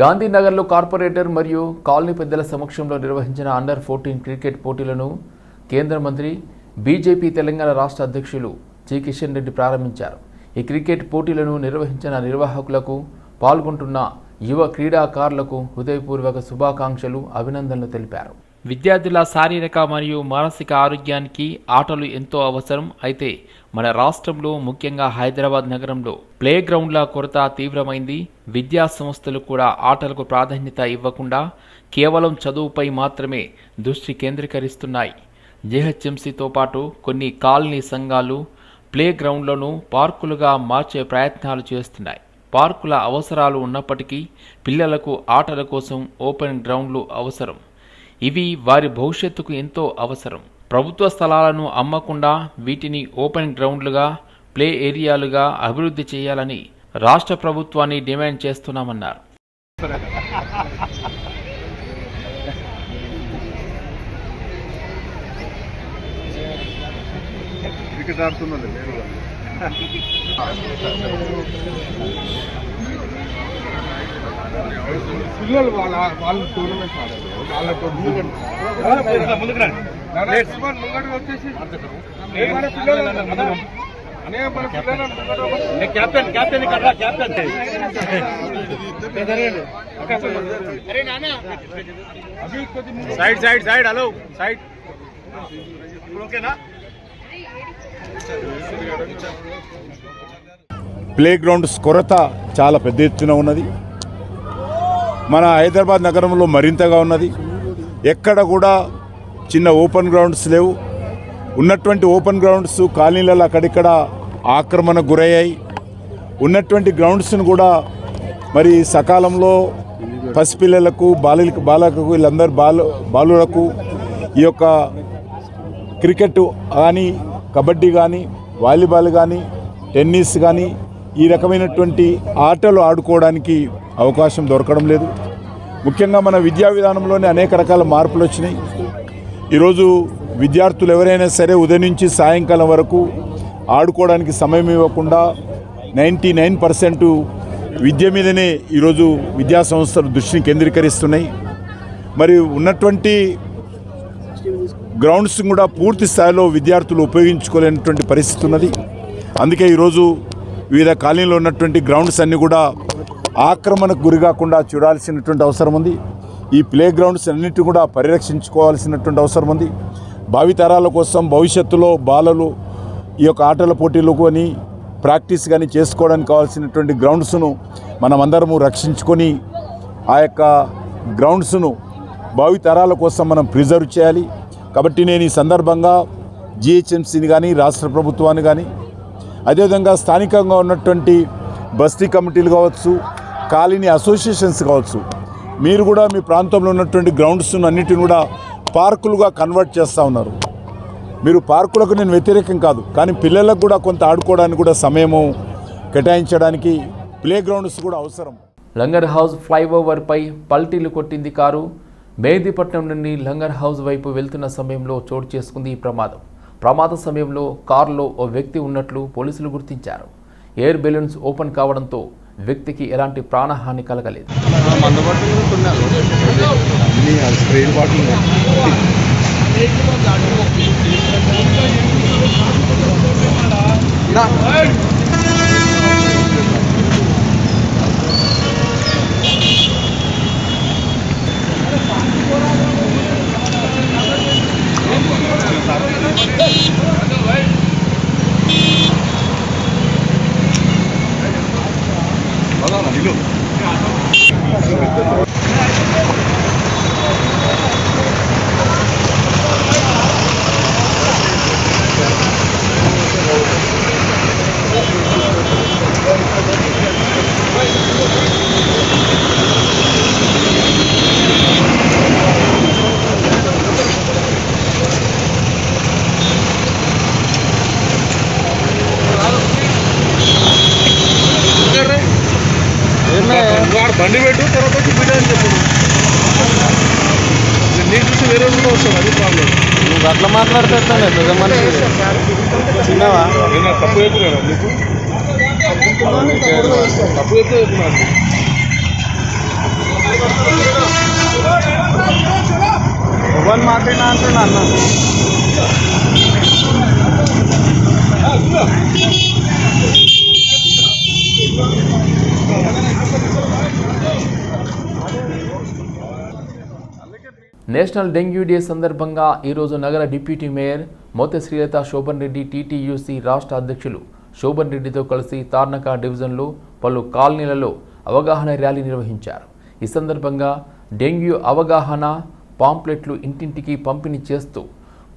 గాంధీనగర్లో corporator మరియు colony పెద్దల సమక్షంలో నిర్వహించిన అండర్ ఫోర్టీన్ క్రికెట్ పోటీలను కేంద్ర మంత్రి బీజేపీ తెలంగాణ రాష్ట్ర అధ్యక్షులు జి కిషన్ రెడ్డి ప్రారంభించారు. ఈ క్రికెట్ పోటీలను నిర్వహించిన నిర్వాహకులకు పాల్గొంటున్న యువ క్రీడాకారులకు హృదయపూర్వక శుభాకాంక్షలు అభినందనలు తెలిపారు. విద్యార్థుల శారీరక మరియు మానసిక ఆరోగ్యానికి ఆటలు ఎంతో అవసరం. అయితే మన రాష్ట్రంలో ముఖ్యంగా హైదరాబాద్ నగరంలో ప్లే గ్రౌండ్ల కొరత తీవ్రమైంది. విద్యా సంస్థలు కూడా ఆటలకు ప్రాధాన్యత ఇవ్వకుండా కేవలం చదువుపై మాత్రమే దృష్టి కేంద్రీకరిస్తున్నాయి. జేహెచ్ఎంసీతో పాటు కొన్ని కాలనీ సంఘాలు ప్లే గ్రౌండ్లను పార్కులుగా మార్చే ప్రయత్నాలు చేస్తున్నాయి. పార్కుల అవసరాలు ఉన్నప్పటికీ పిల్లలకు ఆటల కోసం ఓపెన్ గ్రౌండ్లు అవసరం. ఇవి వారి భవిష్యత్తుకు ఎంతో అవసరం. ప్రభుత్వ స్థలాలను అమ్మకుండా వీటిని ఓపెన్ గ్రౌండ్లుగా ప్లే ఏరియాలుగా అభివృద్ధి చేయాలని రాష్ట్ర ప్రభుత్వాన్ని డిమాండ్ చేస్తున్నామన్నారు. క్రికెట్ ఆడుతున్నది పిల్లలు వాళ్ళ వాళ్ళు టోర్నమెంట్ ఆడారు మంత్ ముంగడికి వచ్చేసి క్యాప్టెన్ క్యాప్టెన్ ఇక్కడ captain. Side side side hello side. ఓకేనా? ప్లే గ్రౌండ్స్ కొరత చాలా పెద్ద ఎత్తున ఉన్నది. మన హైదరాబాద్ నగరంలో మరింతగా ఉన్నది. ఎక్కడ కూడా చిన్న ఓపెన్ గ్రౌండ్స్ లేవు. ఉన్నటువంటి ఓపెన్ గ్రౌండ్స్ కాలనీలలో అక్కడిక్కడ ఆక్రమణ గురయ్యాయి. ఉన్నటువంటి గ్రౌండ్స్ను కూడా మరి సకాలంలో పసిపిల్లలకు బాలులకు బాలకు వీళ్ళందరూ బాలు బాలులకు ఈ యొక్క క్రికెట్ కానీ కబడ్డీ కానీ వాలీబాల్ కానీ టెన్నిస్ కానీ ఈ రకమైనటువంటి ఆటలు ఆడుకోవడానికి అవకాశం దొరకడం లేదు. ముఖ్యంగా మన విద్యా విధానంలోనే అనేక రకాల మార్పులు వచ్చినాయి. ఈరోజు విద్యార్థులు ఎవరైనా సరే ఉదయం నుంచి సాయంకాలం వరకు ఆడుకోవడానికి సమయం ఇవ్వకుండా నైంటీ నైన్ పర్సెంట్ విద్య మీదనే ఈరోజు విద్యా సంస్థలు దృష్టిని కేంద్రీకరిస్తున్నాయి. మరి ఉన్నటువంటి గ్రౌండ్స్ కూడా పూర్తి స్థాయిలో విద్యార్థులు ఉపయోగించుకోలేనటువంటి పరిస్థితి ఉన్నది. అందుకే ఈరోజు వివిధ కాలనీలో ఉన్నటువంటి గ్రౌండ్స్ అన్నీ కూడా ఆక్రమణకు గురి కాకుండా చూడాల్సినటువంటి అవసరం ఉంది. ఈ ప్లే గ్రౌండ్స్ అన్నిటి కూడా పరిరక్షించుకోవాల్సినటువంటి అవసరం ఉంది. భావితరాల కోసం భవిష్యత్తులో బాలలు ఈ యొక్క ఆటల పోటీలు కొని ప్రాక్టీస్ కానీ చేసుకోవడానికి కావాల్సినటువంటి గ్రౌండ్స్ను మనమందరము రక్షించుకొని ఆ యొక్క గ్రౌండ్స్ను భావితరాల కోసం మనం ప్రిజర్వ్ చేయాలి. కాబట్టి నేను ఈ సందర్భంగా జిహెచ్ఎంసీని కానీ రాష్ట్ర ప్రభుత్వాన్ని కానీ అదేవిధంగా స్థానికంగా ఉన్నటువంటి బస్తీ కమిటీలు కావచ్చు కాలనీ అసోసియేషన్స్ కావచ్చు. మీరు కూడా మీ ప్రాంతంలో ఉన్నటువంటి గ్రౌండ్స్ అన్నిటిని కూడా పార్కులుగా కన్వర్ట్ చేస్తూ ఉన్నారు. మీరు పార్కులకు నేను వ్యతిరేకం కాదు కానీ పిల్లలకు కూడా కొంత ఆడుకోవడానికి కూడా సమయము కేటాయించడానికి ప్లే గ్రౌండ్స్ కూడా అవసరం. లంగర్ హౌస్ ఫ్లైఓవర్పై పల్టీలు కొట్టింది కారు. మేదిపట్నం నుండి లంగర్ హౌస్ వైపు వెళ్తున్న సమయంలో చోటు చేసుకుంది ఈ ప్రమాదం. ప్రమాద సమయంలో కారులో ఓ వ్యక్తి ఉన్నట్లు పోలీసులు గుర్తించారు. ఎయిర్ బెలూన్స్ ఓపెన్ కావడంతో వ్యక్తికి ఎలాంటి ప్రాణహాని కలగలేదు. స్క్రీన్ వాడు బండి పెట్టు తర్వాత వచ్చి బిడ్డ అని చెప్పు నేను చూసి వేరే వస్తాను అది ప్రాబ్లం నువ్వు అట్లా మాట్లాడితే పెద్ద మనిషి చిన్నవా? నేను తప్పు చెప్పు నీకు? తప్పు చెప్తే చెప్తున్నాను వన్ మాట్లాడినా అంటున్నా అన్న? Thank you. National dengue day సందర్భంగా ఈరోజు నగర deputy mayor Motha Srilatha Shobhan Reddy TTUC రాష్ట్ర అధ్యక్షులు శోభన్ రెడ్డితో కలిసి తార్నక డివిజన్లో పలు కాలనీలలో అవగాహన ర్యాలీ నిర్వహించారు. ఈ సందర్భంగా డెంగ్యూ అవగాహన పాంప్లెట్లు ఇంటింటికి పంపిణీ చేస్తూ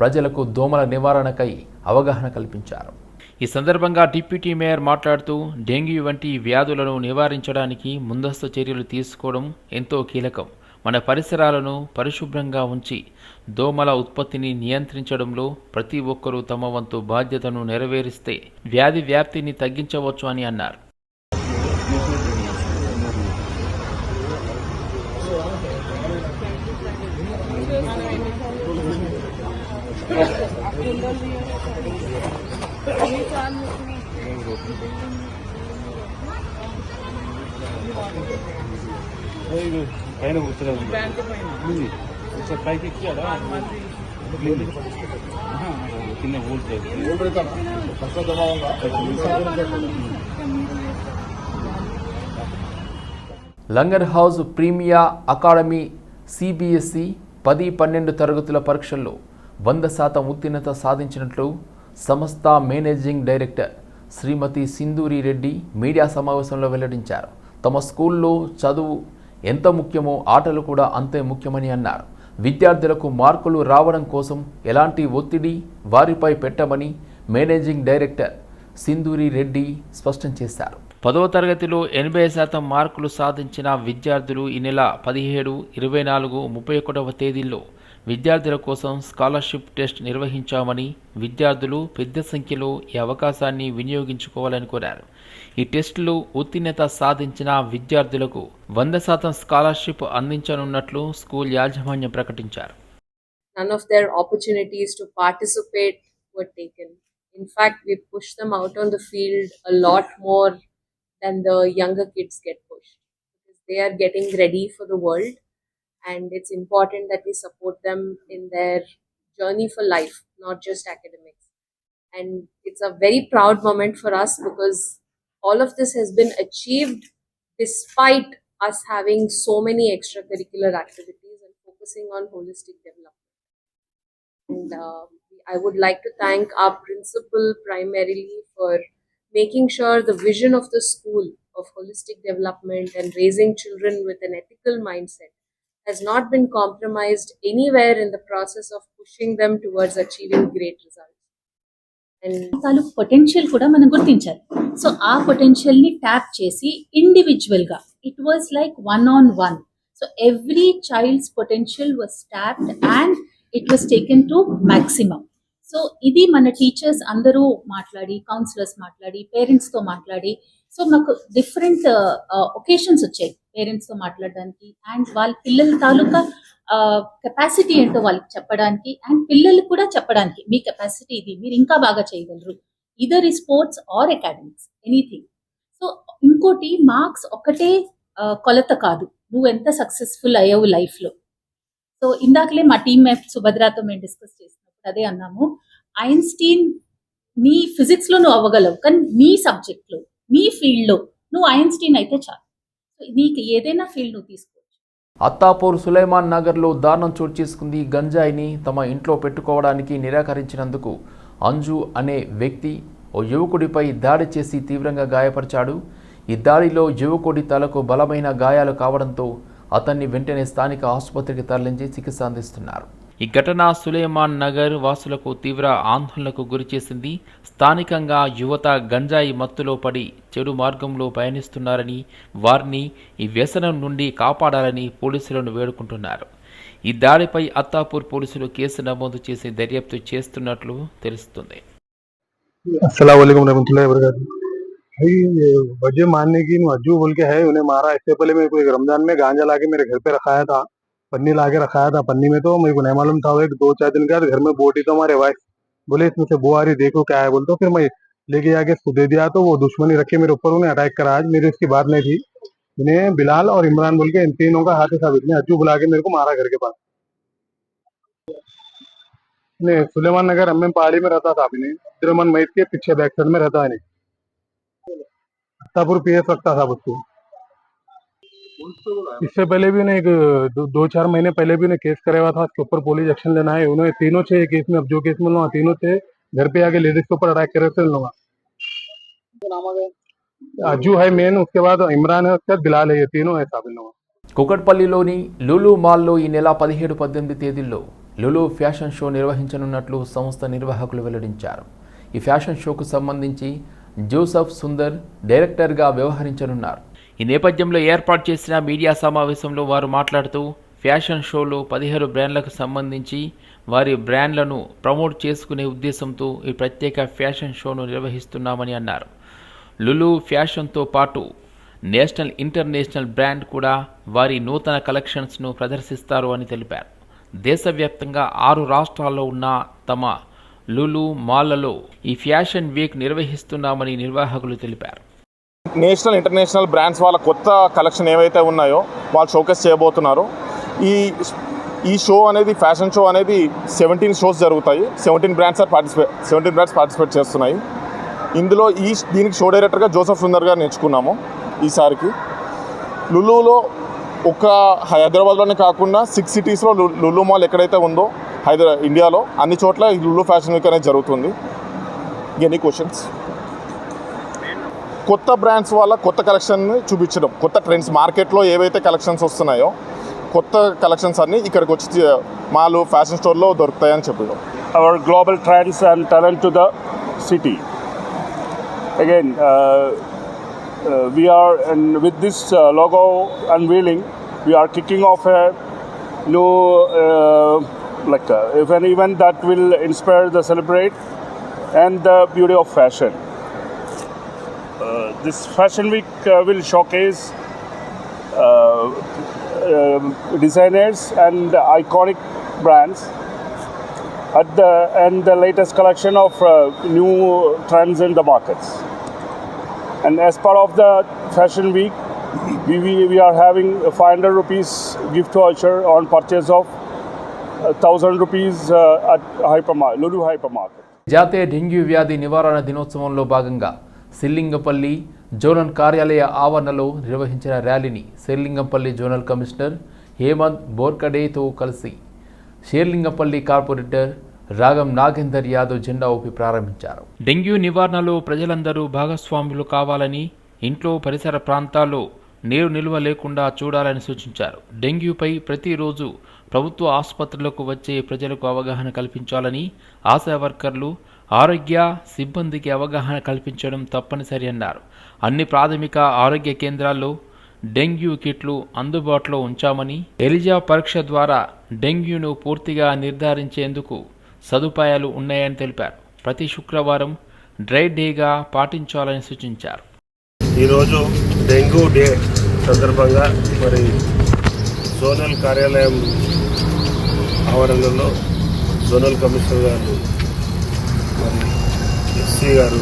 ప్రజలకు దోమల నివారణకై అవగాహన కల్పించారు. ఈ సందర్భంగా డిప్యూటీ మేయర్ మాట్లాడుతూ డెంగ్యూ వంటి వ్యాధులను నివారించడానికి ముందస్తు చర్యలు తీసుకోవడం ఎంతో కీలకం. మన పరిసరాలను పరిశుభ్రంగా ఉంచి దోమల ఉత్పత్తిని నియంత్రించడంలో ప్రతి ఒక్కరూ తమ వంతు బాధ్యతను నెరవేరిస్తే వ్యాధి వ్యాప్తిని తగ్గించవచ్చు అని అన్నారు. పైన కూర్చోలేదు ఒకసారి పైకి ఎక్కాడా కింద Langar House Premia academy CBSE పది పన్నెండు తరగతుల పరీక్షల్లో వంద శాతం ఉత్తీర్ణత సాధించినట్లు సంస్థ managing director Shrimati Sindhuri Reddy media సమావేశంలో వెల్లడించారు. తమ స్కూల్లో చదువు ఎంత ముఖ్యమో ఆటలు కూడా అంతే ముఖ్యమని అన్నారు. విద్యార్థులకు మార్కులు రావడం కోసం ఎలాంటి ఒత్తిడి వారిపై పెట్టమని మేనేజింగ్ డైరెక్టర్ సింధూరి రెడ్డి స్పష్టం చేశారు. పదవ తరగతిలో ఎనభై శాతం మార్కులు సాధించిన విద్యార్థులు ఈ నెల పదిహేడు ఇరవై నాలుగు ముప్పై ఒకటవ తేదీల్లో విద్యార్థుల కోసం స్కాలర్షిప్ టెస్ట్ నిర్వహించామని విద్యార్థులు పెద్ద సంఖ్యలో ఈ అవకాశాన్ని వినియోగించుకోవాలని కోరారు ఈ టెస్టులు ఉత్తీర్ణత సాధించిన విద్యార్థులకు వంద శాతం స్కాలర్షిప్ అందించనున్నట్లు స్కూల్ యాజమాన్యం ప్రకటించారు none of their opportunities to participate were taken. In fact, we push them out on the field a lot more than the younger kids get pushed because they are getting ready for the world, and it's important that we support them in their journey for life, not just academics. And it's a very proud moment for us because all of this has been achieved despite us having so many extracurricular activities and focusing on holistic development. And uh, I would like to thank our principal primarily for making sure the vision of the school of holistic development and raising children with an ethical mindset has not been compromised anywhere in the process of pushing them towards achieving great results. And తాలూకు potential కూడా మనం గుర్తించాలి so ఆ potential ని tap చేసి individual గా it was like one on one so every child's potential was tapped and it was taken to maximum so ఇది మన టీచర్స్ అందరూ మాట్లాడి కౌన్సిలర్స్ మాట్లాడి పేరెంట్స్తో మాట్లాడి. సో మాకు డిఫరెంట్ ఒకేషన్స్ uh, వచ్చాయి పేరెంట్స్తో మాట్లాడడానికి అండ్ వాళ్ళ పిల్లల తాలూకా uh, కెపాసిటీ ఏంటో వాళ్ళకి చెప్పడానికి అండ్ పిల్లలు కూడా చెప్పడానికి. మీ కెపాసిటీ ఇది మీరు ఇంకా బాగా చేయగలరు. ఇదర్ ఈ sports or academics anything so ఇంకోటి మార్క్స్ ఒకటే uh, కొలత కాదు. నువ్వు ఎంత సక్సెస్ఫుల్ అయ్యావు లైఫ్లో. సో ఇందాకలే మా టీమ్ సుభద్రతో మేము డిస్కస్ చేసినప్పుడు అదే అన్నాము. ఐన్స్టీన్ నీ ఫిజిక్స్లో నువ్వు అవ్వగలవు కానీ నీ సబ్జెక్ట్లో నీ ఫీల్డ్లో నువ్వు ఐన్స్టీన్ అయితే చాలు. నీకు ఏదైనా ఫీల్డ్ నువ్వు తీసుకోవచ్చు. అత్తాపూర్ సులైమాన్ నగర్లో దారుణం చోటు చేసుకుంది గంజాయిని తమ ఇంట్లో పెట్టుకోవడానికి నిరాకరించినందుకు అంజు అనే వ్యక్తి ఓ యువకుడిపై దాడి చేసి తీవ్రంగా గాయపరిచాడు. ఈ దాడిలో యువకుడి తలకు బలమైన గాయాలు కావడంతో అతన్ని వెంటనే స్థానిక ఆసుపత్రికి తరలించి చికిత్స అందిస్తున్నారు. ఈ ఘటన సులేమాన్ నగర్ వాసులకు తీవ్ర ఆందోళనకు గురిచేసింది స్థానికంగా యువత గంజాయి మత్తులో పడి చెడు మార్గంలో పయనిస్తున్నారని వారిని ఈ వ్యసనం నుండి కాపాడాలని పోలీసులను వేడుకుంటున్నారు ఈ దాడిపై అత్తాపూర్ పోలీసులు కేసు నమోదు చేసి దర్యాప్తు చేస్తున్నట్లు తెలుస్తుంది अस्सलाम वालेकुम रहमतुल्लाहि वबरकातुहू भाई ये वजह मानने की अज्जू बोल के है उन्हें मारा इससे पहले मेरे को एक रमजान में गांजा लाके मेरे घर पे रखाया था पन्नी लाके रखाया था पन्नी में तो मेरे को नहीं मालूम था एक दो चार दिन के घर में बोटी तो हमारे वाइफ बोले इसमें से बो आ रही देखो क्या है, बोलते फिर मैं लेके जाके उसको दे दिया तो वो दुश्मनी रखे मेरे ऊपर, उन्हें अटैक करा। आज मेरी उसकी बात नहीं थी। उन्हें बिलाल और इमरान बोल के इन तीनों का हाथ साबित ने अज्जू बुला के मेरे को मारा घर के पास। नहीं, सुलेमान नगर एम पहाड़ी में रहता था अभी मैत के पीछे बैक साइड में रहता है नहीं। पी एस रखता था उसको। इससे पहले भी उन्हें एक दो, दो चार महीने पहले भी उन्हें केस कराया हुआ था उसके ऊपर पुलिस एक्शन लेना है उन्होंने तीनों थे ये केस में अब जो केस में लोग तीनों थे घर पे आके लेडीज के ऊपर अटैक कर रहे थे उन लोग अज्जू है मेन उसके बाद इमरान है उसके बाद बिलाल है ये तीनों है साहब इन लोग కుకట్పల్లిలోని లులు మాల్లో ఈ నెల పదిహేడు పద్దెనిమిది తేదీల్లో లులు ఫ్యాషన్ షో నిర్వహించనున్నట్లు సంస్థ నిర్వాహకులు వెల్లడించారు ఈ ఫ్యాషన్ షోకు సంబంధించి జోసఫ్ సుందర్ డైరెక్టర్గా వ్యవహరించనున్నారు ఈ నేపథ్యంలో ఏర్పాటు చేసిన మీడియా సమావేశంలో వారు మాట్లాడుతూ ఫ్యాషన్ షోలో పదిహేడు బ్రాండ్లకు సంబంధించి వారి బ్రాండ్లను ప్రమోట్ చేసుకునే ఉద్దేశంతో ఈ ప్రత్యేక ఫ్యాషన్ షోను నిర్వహిస్తున్నామని అన్నారు. లులు ఫ్యాషన్తో పాటు నేషనల్ ఇంటర్నేషనల్ బ్రాండ్ కూడా వారి నూతన కలెక్షన్స్ను ప్రదర్శిస్తారు అని తెలిపారు. దేశవ్యాప్తంగా ఆరు రాష్ట్రాల్లో ఉన్న తమ లులు మాల్లలో ఈ ఫ్యాషన్ వీక్ నిర్వహిస్తున్నామని నిర్వాహకులు తెలిపారు. నేషనల్ ఇంటర్నేషనల్ బ్రాండ్స్ వాళ్ళ కొత్త కలెక్షన్ ఏవైతే ఉన్నాయో వాళ్ళు షోకేస్ చేయబోతున్నారు. ఈ ఈ షో అనేది ఫ్యాషన్ షో అనేది సెవెంటీన్ షోస్ జరుగుతాయి. Seventeen brands are participate seventeen brands participate చేస్తున్నాయి. ఇందులో ఈ దీనికి షో డైరెక్టర్గా జోసఫ్ సుందర్ గారు నేర్చుకున్నాము ఈసారికి. లులులో ఒక హైదరాబాద్లోనే కాకుండా సిక్స్ సిటీస్లో లులు మాల్ ఎక్కడైతే ఉందో హైదరా ఇండియాలో అన్ని చోట్ల ఈ లులు ఫ్యాషన్ వీక్ అనేది జరుగుతుంది. ఎనీ క్వశ్చన్స్ కొత్త బ్రాండ్స్ వాళ్ళ కొత్త కలెక్షన్ని చూపించడం. కొత్త ట్రెండ్స్ మార్కెట్లో ఏవైతే కలెక్షన్స్ వస్తున్నాయో కొత్త కలెక్షన్స్ అన్నీ ఇక్కడికి వచ్చి మాలు ఫ్యాషన్ స్టోర్లో దొరుకుతాయని చెప్పడం. Our global trends and talent to the city again we're with this logo and wheeling we're kicking off new like even that will inspire the celebrate and the beauty of fashion this fashion week uh, will showcase uh, um designers and iconic brands at the and the latest collection of uh, new trends in the markets. And as part of the fashion week, we, we, we are having a 500 rupees gift voucher on purchase of uh, 1000 rupees uh, at hypermarket, Lulu hypermarket. జాతీయ dengue వ్యాధి నివారణ దినోత్సవంలో భాగంగా సిల్లింగపల్లి zonal కార్యాలయ ఆవరణలో నిర్వహించిన ర్యాలీని Serilingampally zonal commissioner Hemant బోర్కడేతో కలిసి షేర్లింగంపల్లి కార్పొరేటర్ రాగం నాగేందర్ యాదవ్ జెండా ఊపి ప్రారంభించారు. డెంగ్యూ నివారణలో ప్రజలందరూ భాగస్వాములు కావాలని ఇంట్లో పరిసర ప్రాంతాల్లో నీరు నిల్వ లేకుండా చూడాలని సూచించారు. డెంగ్యూపై ప్రతిరోజు ప్రభుత్వ ఆసుపత్రులకు వచ్చే ప్రజలకు అవగాహన కల్పించాలని ఆశా వర్కర్లు ఆరోగ్య సిబ్బందికి అవగాహన కల్పించడం తప్పనిసరి అన్నారు. అన్ని ప్రాథమిక ఆరోగ్య కేంద్రాల్లో డెంగ్యూ కిట్లు అందుబాటులో ఉంచామని ఎలిజా పరీక్ష ద్వారా డెంగ్యూను పూర్తిగా నిర్ధారించేందుకు సదుపాయాలు ఉన్నాయని తెలిపారు. ప్రతి శుక్రవారం డ్రై డేగా పాటించాలని సూచించారు. ఈరోజు డెంగ్యూ డే సందర్భంగా మరి జోనల్ కార్యాలయం ఆవరణలో జోనల్ కమిషనర్ గారు ఎస్సీ గారు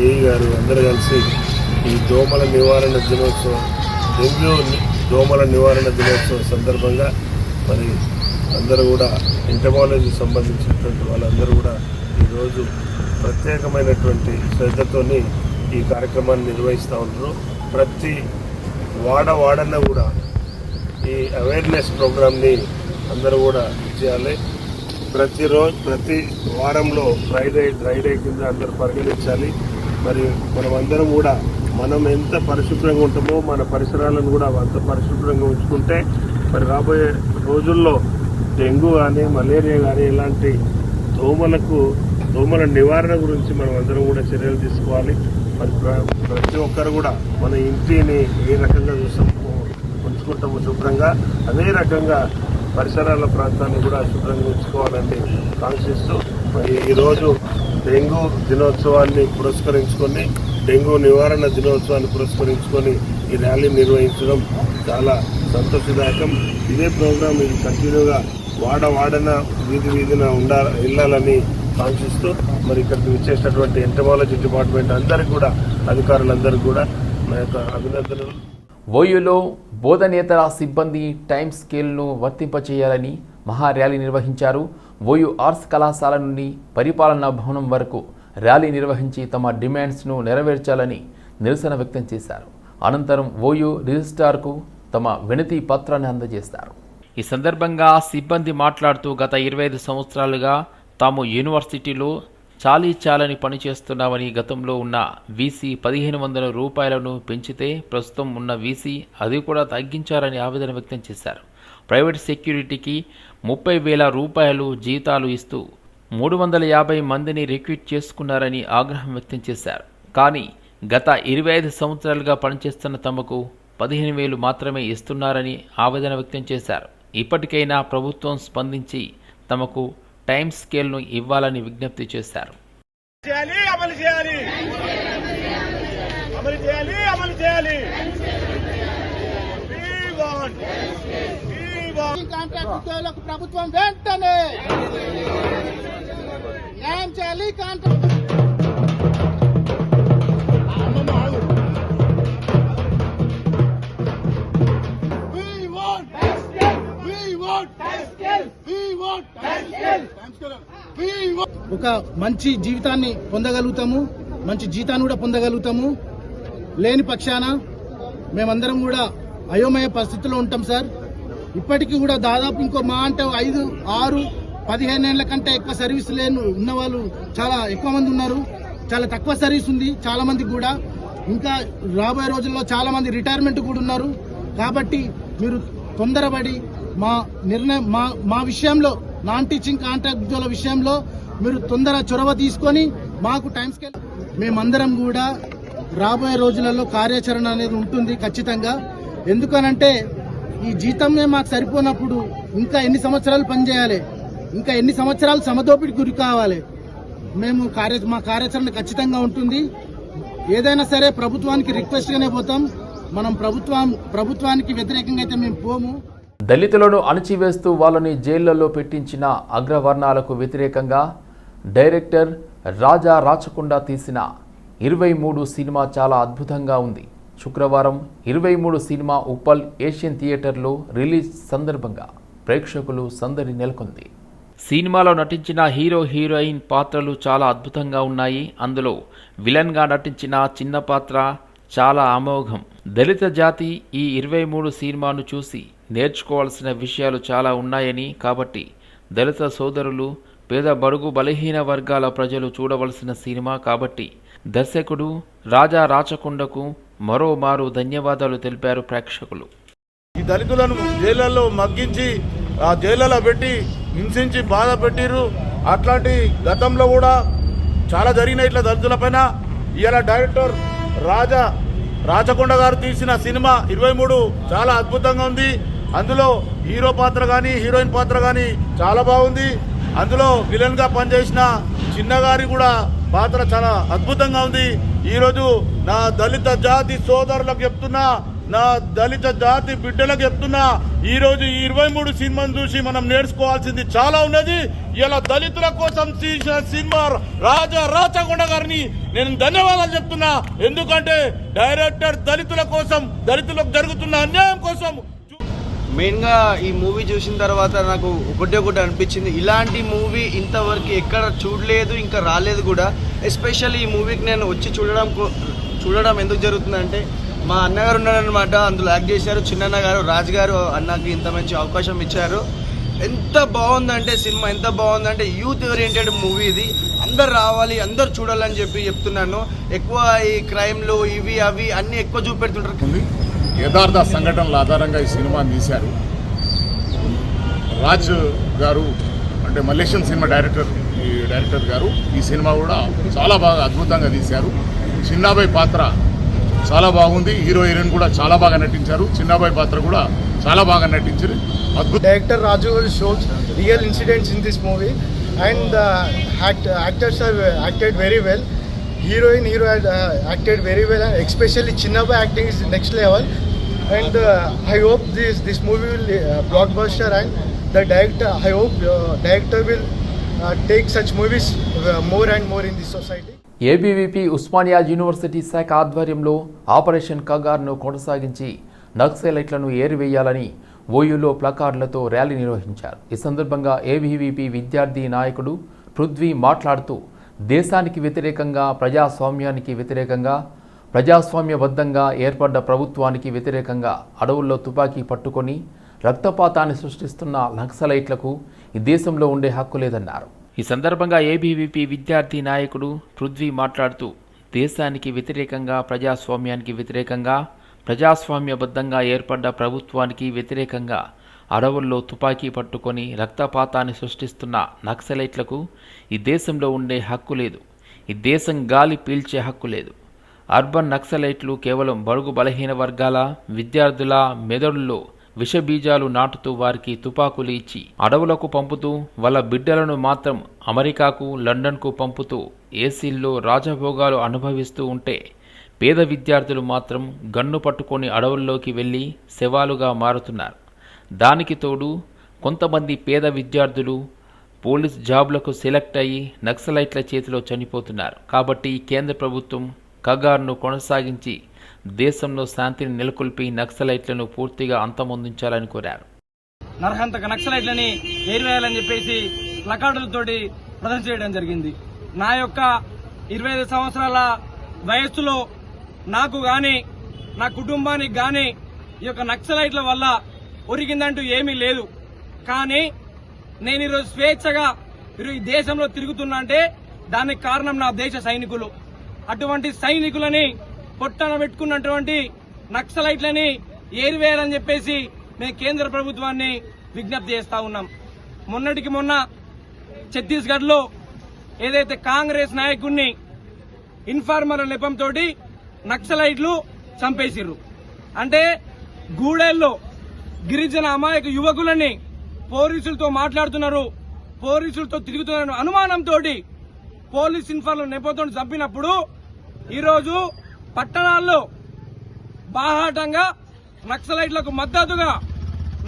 ఏఈ గారు అందరూ కలిసి ఈ దోమల నివారణ దినోత్సవం డెంగ్యూ దోమల నివారణ దినోత్సవం సందర్భంగా మరి అందరూ కూడా ఎంటమాలజీ సంబంధించినటువంటి వాళ్ళందరూ కూడా ఈరోజు ప్రత్యేకమైనటువంటి శ్రద్ధతోని ఈ కార్యక్రమాన్ని నిర్వహిస్తూ ఉంటారు ప్రతి వాడ వాడన కూడా ఈ అవేర్నెస్ ప్రోగ్రామ్ని అందరూ కూడా చేయాలి ప్రతిరోజు ప్రతి వారంలో ఫ్రైడే డ్రైడే కింద అందరూ పరిగణించాలి. మరి మనం అందరం కూడా మనం ఎంత పరిశుభ్రంగా ఉంటామో మన పరిసరాలను కూడా అంత పరిశుభ్రంగా ఉంచుకుంటే మరి రాబోయే రోజుల్లో డెంగ్యూ కానీ మలేరియా కానీ ఇలాంటి దోమలకు దోమల నివారణ గురించి మనం అందరం కూడా చర్యలు తీసుకోవాలి. మరి ప్ర- ప్రతి ఒక్కరు కూడా మన ఇంటిని ఏ రకంగా చూస్తామో ఉంచుకుంటాము శుభ్రంగా అదే రకంగా పరిసరాల ప్రాంతాన్ని కూడా అశుభ్రంగా ఉంచుకోవాలని కాంక్షిస్తూ మరి ఈరోజు డెంగ్యూ దినోత్సవాన్ని పురస్కరించుకొని డెంగ్యూ నివారణ దినోత్సవాన్ని పురస్కరించుకొని ఈ ర్యాలీ నిర్వహించడం చాలా సంతోషదాయకం. ఇదే ప్రోగ్రాం ఇది కంటిన్యూగా వాడ వాడన వీధి వీధిన ఉండా వెళ్ళాలని కాంక్షిస్తూ మరి ఇక్కడికి వచ్చేసినటువంటి ఎంటమాలజీ డిపార్ట్మెంట్ అందరికీ కూడా అధికారులందరికీ కూడా నా యొక్క అభినందనలు. ఓయూలో బోధనేతర సిబ్బంది టైం స్కేల్ను వర్తింపచేయాలని మహా ర్యాలీ నిర్వహించారు. ఓయూ ఆర్ట్స్ కళాశాల నుండి పరిపాలనా భవనం వరకు ర్యాలీ నిర్వహించి తమ డిమాండ్స్ను నెరవేర్చాలని నిరసన వ్యక్తం చేశారు. అనంతరం ఓయూ రిజిస్ట్రార్కు తమ వినతి పత్రాన్ని అందజేస్తారు. ఈ సందర్భంగా సిబ్బంది మాట్లాడుతూ గత ఇరవై ఐదు సంవత్సరాలుగా తాము యూనివర్సిటీలో చాలీ చాలని పనిచేస్తున్నామని గతంలో ఉన్న వీసీ పదిహేను వందల రూపాయలను పెంచితే ప్రస్తుతం ఉన్న వీసీ అది కూడా తగ్గించారని ఆవేదన వ్యక్తం చేశారు. ప్రైవేట్ సెక్యూరిటీకి ముప్పై వేల రూపాయలు జీతాలు ఇస్తూ మూడు వందల యాభై మందిని రిక్రూట్ చేసుకున్నారని ఆగ్రహం వ్యక్తం చేశారు. కానీ గత ఇరవై ఐదు సంవత్సరాలుగా పనిచేస్తున్న తమకు పదిహేను వేలు మాత్రమే ఇస్తున్నారని ఆవేదన వ్యక్తం చేశారు. ఇప్పటికైనా ప్రభుత్వం స్పందించి తమకు టైం స్కేల్ను ఇవ్వాలని విజ్ఞప్తి చేశారు. చేయాలి అమలు చేయాలి. అమలు చేయాలి అమలు చేయాలి. We want. We want. Contract ఉద్యోగులకు ప్రభుత్వం వెంటనే న్యాయం చేయాలి contract We want We We want ఒక మంచి జీవితాన్ని పొందగలుగుతాము మంచి జీతాన్ని కూడా పొందగలుగుతాము. లేని పక్షాన మేమందరం కూడా అయోమయ పరిస్థితిలో ఉంటాం సార్. ఇప్పటికీ కూడా దాదాపు ఇంకో మా అంటే ఐదు ఆరు పదిహేను ఏళ్ళ కంటే ఎక్కువ సర్వీస్ లేని ఉన్న వాళ్ళు చాలా ఎక్కువ మంది ఉన్నారు. చాలా తక్కువ సర్వీస్ ఉంది చాలా మందికి కూడా. ఇంకా రాబోయే రోజుల్లో చాలా మంది రిటైర్మెంట్ కూడా ఉన్నారు. కాబట్టి మీరు తొందరపడి మా నిర్ణయం మా మా విషయంలో నాన్ టీచింగ్ కాంట్రాక్ట్ ఉద్యోగుల విషయంలో మీరు తొందర చొరవ తీసుకొని మాకు టైం స్కేల్ మేమందరం కూడా రాబోయే రోజులలో కార్యాచరణ అనేది ఉంటుంది ఖచ్చితంగా. ఎందుకనంటే ఈ జీతమే మాకు సరిపోనప్పుడు ఇంకా ఎన్ని సంవత్సరాలు పనిచేయాలి? ఇంకా ఎన్ని సంవత్సరాలు సమదోపిడి గురి కావాలి? మేము కార్య మా కార్యాచరణ ఖచ్చితంగా ఉంటుంది. ఏదైనా సరే ప్రభుత్వానికి రిక్వెస్ట్గానే పోతాం. మనం ప్రభుత్వం ప్రభుత్వానికి వ్యతిరేకంగా అయితే మేము పోము. దళితులను అణచివేస్తూ వాళ్ళని జైళ్ళలో పెట్టించిన అగ్రవర్ణాలకు వ్యతిరేకంగా డైరెక్టర్ రాజా రాచకొండ తీసిన ఇరవై మూడు సినిమా చాలా అద్భుతంగా ఉంది. శుక్రవారం ఇరవై మూడు సినిమా ఉప్పల్ ఏషియన్ థియేటర్లో రిలీజ్ సందర్భంగా ప్రేక్షకులు సందడి నెలకొంది. సినిమాలో నటించిన హీరో హీరోయిన్ పాత్రలు చాలా అద్భుతంగా ఉన్నాయి. అందులో విలన్గా నటించిన చిన్న పాత్ర చాలా అమోఘం. దళిత జాతి ఈ ఇరవై మూడు సినిమాను చూసి నేర్చుకోవాల్సిన విషయాలు చాలా ఉన్నాయని కాబట్టి దళిత సోదరులు పేద బడుగు బలహీన వర్గాల ప్రజలు చూడవలసిన సినిమా కాబట్టి దర్శకుడు రాజా రాచకొండకు మరోమారు ధన్యవాదాలు తెలిపారు ప్రేక్షకులు. ఈ దళితులను జైళ్ళల్లో మగ్గించి ఆ జైళ్ళలో పెట్టి హింసించి బాధ పెట్టిరు అట్లాంటి గతంలో కూడా చాలా జరిగినాయి ఇట్లా దళితుల పైన. ఇవాళ డైరెక్టర్ రాజా రాచకొండ గారు తీసిన సినిమా ఇరవై మూడు చాలా అద్భుతంగా ఉంది. అందులో హీరో పాత్ర కానీ హీరోయిన్ పాత్ర కానీ చాలా బాగుంది. అందులో విలన్గా పనిచేసిన చిన్నగారి కూడా పాత్ర చాలా అద్భుతంగా ఉంది. ఈరోజు నా దళిత జాతి సోదరులకు చెప్తున్నా నా దళిత జాతి బిడ్డలకు చెప్తున్నా ఈరోజు ఈ ఇరవై మూడు సినిమాను చూసి మనం నేర్చుకోవాల్సింది చాలా ఉన్నది. ఇలా దళితుల కోసం తీసిన సినిమా రాజా రాచకొండ గారిని నేను ధన్యవాదాలు చెప్తున్నా. ఎందుకంటే డైరెక్టర్ దళితుల కోసం దళితులకు జరుగుతున్న అన్యాయం కోసం మెయిన్గా ఈ మూవీ చూసిన తర్వాత నాకు ఒకటే ఒకటి అనిపించింది. ఇలాంటి మూవీ ఇంతవరకు ఎక్కడ చూడలేదు ఇంకా రాలేదు కూడా. ఎస్పెషల్లీ ఈ మూవీకి నేను వచ్చి చూడడం చూడడం ఎందుకు జరుగుతుందంటే మా అన్నగారు ఉన్నారనమాట అందులో యాక్ట్ చేశారు చిన్నన్న గారు రాజు గారు అన్నకి ఇంత మంచి అవకాశం ఇచ్చారు. ఎంత బాగుందంటే సినిమా ఎంత బాగుందంటే యూత్ ఓరియంటెడ్ మూవీ ఇది. అందరు రావాలి అందరు చూడాలని చెప్పి చెప్తున్నాను. ఎక్కువ ఈ క్రైమ్లు ఇవి అవి అన్నీ ఎక్కువ చూపెడుతుంటారు. యథార్థ సంఘటనల ఆధారంగా ఈ సినిమా తీశారు. రాజ్ గారు అంటే మలేషియన్ సినిమా డైరెక్టర్ ఈ డైరెక్టర్ గారు ఈ సినిమా కూడా చాలా బాగా అద్భుతంగా తీశారు. చిన్నాబాయ్ పాత్ర చాలా బాగుంది. హీరో హీరోయిన్ కూడా చాలా బాగా నటించారు. చిన్నాబాయ్ పాత్ర కూడా చాలా బాగా నటించారు. అద్భుత Director Raju real incidents in this movie and actors are acted very well heroine hero acted very well especially చిన్నబాయ్ acting is next level and I hope this this movie will blockbuster and the director I hope director will take such movies more and more in the society ABVP Osmania university శాఖ ఆధ్వర్యంలో operation కగార్ను కొనసాగించి నక్సలైట్లను ఏరివేయాలని ఓయూలో ప్లకార్లతో rally నిర్వహించారు. ఈ సందర్భంగా ABVP విద్యార్థి నాయకుడు పృథ్వీ మాట్లాడుతూ దేశానికి వ్యతిరేకంగా ప్రజాస్వామ్యానికి వ్యతిరేకంగా ప్రజాస్వామ్యబద్ధంగా ఏర్పడ్డ ప్రభుత్వానికి వ్యతిరేకంగా అడవుల్లో తుపాకీ పట్టుకొని రక్తపాతాన్ని సృష్టిస్తున్న నక్సలైట్లకు ఈ దేశంలో ఉండే హక్కు లేదన్నారు. ఈ సందర్భంగా ఏబీవీపీ విద్యార్థి నాయకుడు పృథ్వీ మాట్లాడుతూ దేశానికి వ్యతిరేకంగా ప్రజాస్వామ్యానికి వ్యతిరేకంగా ప్రజాస్వామ్యబద్ధంగా ఏర్పడ్డ ప్రభుత్వానికి వ్యతిరేకంగా అడవుల్లో తుపాకీ పట్టుకొని రక్తపాతాన్ని సృష్టిస్తున్న నక్సలైట్లకు ఈ దేశంలో ఉండే హక్కు లేదు. ఈ దేశం గాలి పీల్చే హక్కు లేదు. అర్బన్ నక్సలైట్లు కేవలం బడుగు బలహీన వర్గాల విద్యార్థుల మెదడుల్లో విషబీజాలు నాటుతూ వారికి తుపాకులు ఇచ్చి అడవులకు పంపుతూ వాళ్ళ బిడ్డలను మాత్రం అమెరికాకు లండన్కు పంపుతూ ఏసీల్లో రాజభోగాలు అనుభవిస్తూ ఉంటే పేద విద్యార్థులు మాత్రం గన్ను పట్టుకొని అడవుల్లోకి వెళ్ళి శవాలుగా మారుతున్నారు. దానికి తోడు కొంతమంది పేద విద్యార్థులు పోలీస్ జాబ్లకు సెలెక్ట్ అయ్యి నక్సలైట్ల చేతిలో చనిపోతున్నారు. కాబట్టి కేంద్ర ప్రభుత్వం కగార్ను కొనసాగించి దేశంలో శాంతిని నెలకొల్పి నక్సలైట్లను పూర్తిగా అంతమొందించాలని కోరారు. నరహంతక నక్సలైట్లని ఏరివేయాలని చెప్పేసి ప్లకార్డులతోటి ప్రదర్శన చేయడం జరిగింది. నా యొక్క ఇరవై ఐదు సంవత్సరాల వయస్సులో నాకు గాని నా కుటుంబానికి గాని ఈ యొక్క నక్సలైట్ల వల్ల ఒరిగిందంటూ ఏమీ లేదు. కానీ నేను ఈరోజు స్వేచ్ఛగా ఈ దేశంలో తిరుగుతున్నా అంటే దానికి కారణం నా దేశ సైనికులు. అటువంటి సైనికులని పొట్టన పెట్టుకున్నటువంటి నక్సలైట్లని ఏరివేయాలని చెప్పేసి మేము కేంద్ర ప్రభుత్వాన్ని విజ్ఞప్తి చేస్తా ఉన్నాం. మొన్నటికి మొన్న ఛత్తీస్గఢ్లో ఏదైతే కాంగ్రెస్ నాయకుడిని ఇన్ఫార్మర్ నెపంతో నక్సలైట్లు చంపేసిర్రు. అంటే గూడెల్లో గిరిజన అమాయక యువకులని పోలీసులతో మాట్లాడుతున్నారు పోలీసులతో తిరుగుతున్నారు అనుమానంతో పోలీస్ ఇన్ఫార్మర్ నెపోతో చంపినప్పుడు ఈరోజు పట్టణాల్లో బాహాటంగా నక్సలైట్లకు మద్దతుగా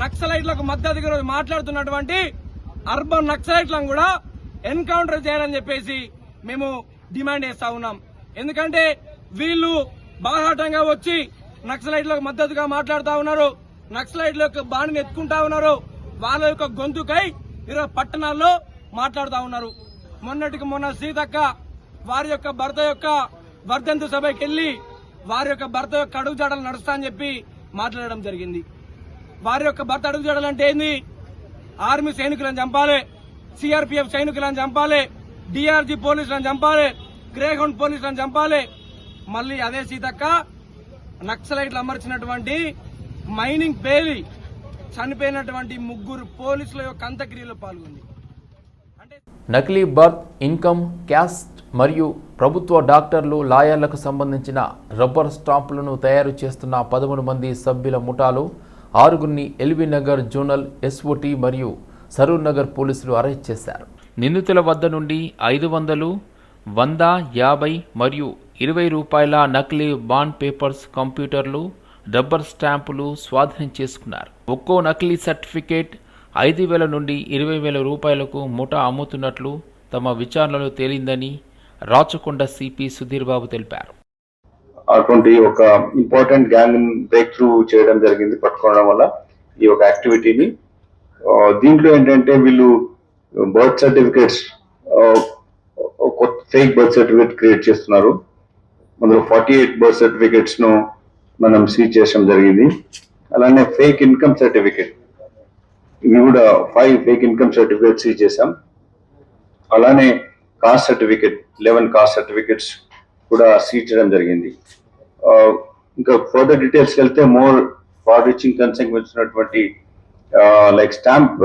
నక్సలైట్లకు మద్దతుగా ఈరోజు మాట్లాడుతున్నటువంటి అర్బన్ నక్సలైట్లను కూడా ఎన్కౌంటర్ చేయాలని చెప్పేసి మేము డిమాండ్ చేస్తా ఉన్నాం. ఎందుకంటే వీళ్ళు బాహాటంగా వచ్చి నక్సలైట్లకు మద్దతుగా మాట్లాడుతూ ఉన్నారు నక్సలైట్ల యొక్క బాణిని ఎత్తుకుంటా ఉన్నారు వాళ్ళ యొక్క గొంతుకై ఈరోజు పట్టణాల్లో మాట్లాడుతూ ఉన్నారు. మొన్నటికి మొన్న సీతక్క వారి యొక్క భర్త యొక్క వర్ధంతు సభకి వెళ్ళి వారి యొక్క భర్త యొక్క అడుగు జాడలు నడుస్తా అని చెప్పి మాట్లాడడం జరిగింది. వారి యొక్క భర్త అడుగు జాడలు అంటే ఏంది? ఆర్మీ సైనికులను చంపాలి సిఆర్పిఎఫ్ సైనికులను చంపాలి డిఆర్జీ పోలీసులను చంపాలి గ్రేహౌండ్ పోలీసులను చంపాలి. మళ్ళీ అదే సీతక్క నక్సలైట్లు అమర్చినటువంటి మైనింగ్ పేలి చనిపోయినటువంటి ముగ్గురు పోలీసుల యొక్క అంత్యక్రియలో పాల్గొంది. నకిలీ బర్త్ ఇన్కమ్ క్యాస్ట్ మరియు ప్రభుత్వ డాక్టర్లు లాయర్లకు సంబంధించిన రబ్బర్ స్టాంపులను తయారు చేస్తున్న పదమూడు మంది సభ్యుల ముఠాలో ఆరుగురిని ఎల్బీ నగర్ జోనల్ ఎస్ఓటి మరియు సరూర్ నగర్ పోలీసులు అరెస్ట్ చేశారు. నిందితుల వద్ద నుండి ఐదు వందలు వంద యాభై మరియు ఇరవై రూపాయల నకిలీ బాండ్ పేపర్స్ కంప్యూటర్లు రబ్బర్ స్టాంపులు స్వాధీనం చేసుకున్నారు. ఒక్కో నకిలీ సర్టిఫికేట్ ఐదు వేల నుండి ఇరవై వేల రూపాయలకు ముఠా అమ్ముతున్నట్లు తమ విచారణలో తేలిందని రాచకొండ సిపి సుధీర్ బాబు తెలిపారు. అటువంటి ఒక ఇంపార్టెంట్ గ్యాంగ్ బ్రేక్ త్రూ చేయడం జరిగింది పట్టుకోవడం వల్ల ఈ ఒక యాక్టివిటీని. దీంట్లో ఏంటంటే వీళ్ళు బర్త్ సర్టిఫికేట్స్ కొత్త ఫేక్ బర్త్ సర్టిఫికేట్ క్రియేట్ చేస్తున్నారు. అందులో ఫార్టీ ఎయిట్ బర్త్ సర్టిఫికేట్స్ను మనం సీజ్ చేయడం జరిగింది. అలానే ఫేక్ ఇన్కమ్ సర్టిఫికేట్ ఇవి కూడా five fake income certificates seize అలానే caste certificate eleven caste certificates కూడా సీజ్ చేయడం జరిగింది. ఇంకా ఫర్దర్ డీటెయిల్స్ వెళ్తే మోర్ ఫార్ రీచింగ్ కన్సెక్వెన్స్ వచ్చినటువంటి like stamp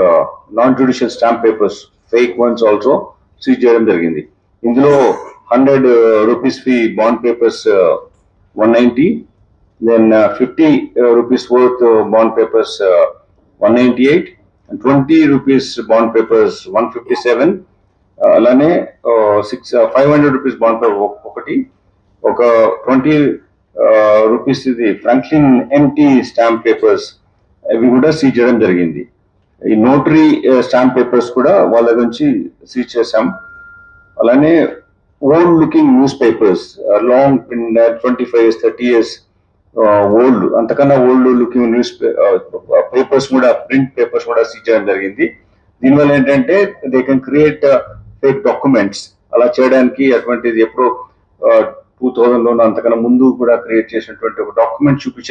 non judicial stamp papers fake ones also seize చేయడం జరిగింది. ఇందులో hundred rupees fee bond papers one ninety then fifty rupees worth bond papers one ninety eight twenty rupees bond papers one fifty seven అలానే six five hundred rupees bond paper ఒకటి. ఒక twenty rupees ఇది Franklin empty stamp papers అవి కూడా seize చేయడం జరిగింది. ఈ notary stamp papers కూడా వాళ్ళ దగ్గర నుంచి సీజ్ చేశాం. అలానే old looking newspapers long twenty five years thirty years old అంతకన్నా ఓల్డ్ లుకింగ్ న్యూస్ పేపర్స్ కూడా ప్రింట్ పేపర్స్ కూడా సీజ్ చేయడం జరిగింది. దీనివల్ల ఏంటంటే they can create fake documents అలా చేయడానికి అటువంటిది ఎప్పుడో టూ థౌజండ్ లోనో అంతకన్నా ముందు కూడా క్రియేట్ చేసినటువంటి ఒక డాక్యుమెంట్ చూపించే